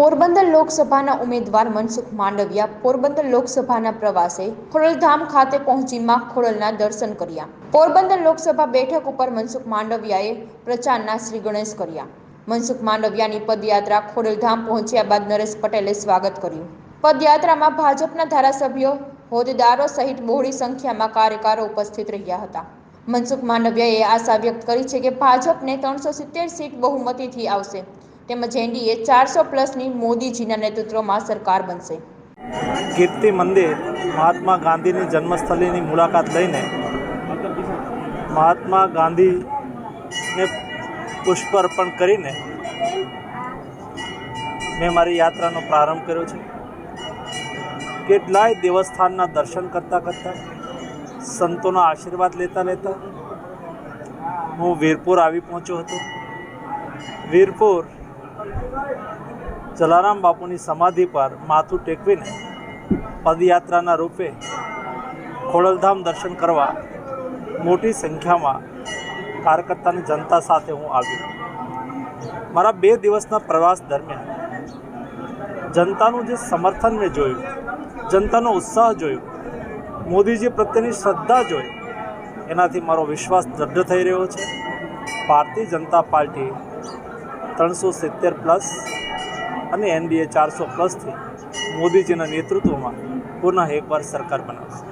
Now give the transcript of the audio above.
પોરબંદર લોકસભાના ઉમેદવાર મનસુખ માંડવિયા પોરબંદર લોકસભાના પ્રવાસે ખોડલધામ ખાતે પહોંચી માં ખોડલના દર્શન કર્યા. પોરબંદર લોકસભા બેઠક ઉપર મનસુખ માંડવિયાએ પ્રચારના શ્રી ગણેશ કર્યા. મનસુખ માંડવિયાની પદયાત્રા ખોડલધામ પહોંચ્યા બાદ નરેશ પટેલે સ્વાગત કર્યું. પદયાત્રામાં ભાજપના ધારાસભ્યો, હોદ્દેદારો સહિત બહોળી સંખ્યામાં કાર્યકરો ઉપસ્થિત રહ્યા હતા. મનસુખ માંડવિયાએ આશા વ્યક્ત કરી છે કે ભાજપને ત્રણસો સિત્તેર સીટ બહુમતીથી આવશે. તેમજ એનડીએ ચારસો પ્લસની મોદીજીના નેતૃત્વમાં સરકાર બનશે. કીર્તિ મંદિર મહાત્મા ગાંધીની જન્મસ્થળીની મુલાકાત લઈને મહાત્મા ગાંધીને પુષ્પ અર્પણ કરીને મેં મારી યાત્રાનો પ્રારંભ કર્યો છે. કેટલાય દેવસ્થાનના દર્શન કરતાં કરતાં, સંતોના આશીર્વાદ લેતા લેતા હું વીરપુર આવી પહોંચ્યો હતો. વીરપુર જલારામ બાપુની સમાધિ પર માથું ટેકવીને પદયાત્રાના રૂપે ખોડલધામ દર્શન કરવા મોટી સંખ્યામાં કાર્યકર્તાની જનતા સાથે હું આવ્યો. મારા બે દિવસના પ્રવાસ દરમિયાન જનતાનું જે સમર્થન મેં જોયું, જનતાનો ઉત્સાહ જોયો, મોદીજી પ્રત્યેની શ્રદ્ધા જોઈ, એનાથી મારો વિશ્વાસ દૃઢ થઈ રહ્યો છે. ભારતીય જનતા પાર્ટી ત્રણસો સિત્તેર પ્લસ અને એનડીએ ચારસો પ્લસથી મોદીજીના નેતૃત્વમાં પુનઃ એકવાર સરકાર બનાવશે.